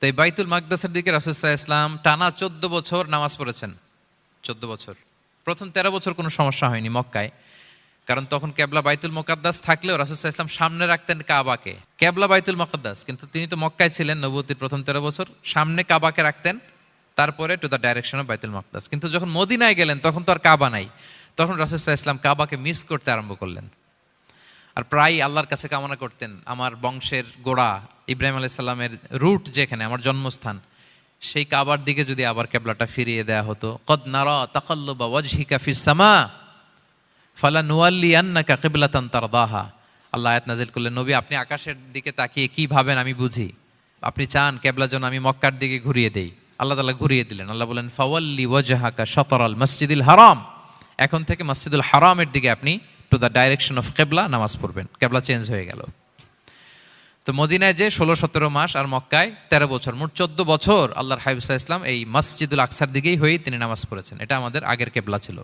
তো এই বাইতুল মাকদাসের দিকে রাসুসাহ ইসলাম টানা চোদ্দ বছর নামাজ পড়েছেন। চোদ্দ বছর। প্রথম তেরো বছর কোনো সমস্যা হয়নি মক্কায়। কারণ তখন ক্যাবলা বাইতুল মোকাদ্দাস থাকলেও রাসুসাহ ইসলাম সামনে রাখতেন কাবাকে। ক্যাবলা বাইতুল মোকাদ্দাস। কিন্তু তিনি তো মক্কায় ছিলেন নবতির প্রথম তেরো বছর। সামনে কাবাকে রাখতেন, তারপরে টু দ্য ডাইরেকশন অফ বাইতুল মকদাস কিন্তু যখন মদিনায় গেলেন, তখন তো আর কাবা নাই। তখন রাসুসাহ ইসলাম কাবাকে মিস করতে আরম্ভ করলেন। আর প্রায় আল্লাহর কাছে কামনা করতেন, আমার বংশের গোড়া ইব্রাহিম আলাইসাল্লামের রুট যেখানে, আমার জন্মস্থান, সেই কাবার দিকে যদি আবার কেবলাটা ফিরিয়ে দেয়া হতো, কদ নারা তাকাল্লুবা ওয়াজহিকা ফিস সামা, ফালা নুয়াল্লি আন্নাকা কিবলাতান তারদাহা। আল্লাহ আয়াত নাজিল করলেন, নবী, আপনি আকাশের দিকে তাকিয়ে কি ভাবেন আমি বুঝি। আপনি চান কেবলা যেন আমি মক্কার দিকে ঘুরিয়ে দেই। আল্লাহ তালা ঘুরিয়ে দিলেন, আল্লাহ বলেন, ফাওয়াল্লি ওয়াজহাকা শাতরাল মসজিদুল হারাম। এখন থেকে মসজিদুল হারামের দিকে আপনি টু দ্য ডাইরেকশন অফ কেবলা নামাজ পড়বেন। কেবলা চেঞ্জ হয়ে গেল। তো মদিনায় যে ষোলো, সতেরো মাস আর মক্কায় তেরো বছর, মোট চোদ্দ বছর আল্লাহর হাবিবুল্লাহ ইসলাম এই মসজিদুল আকসার দিকেই হয়েই তিনি নামাজ পড়েছেন। এটা আমাদের আগের কেবলা ছিল।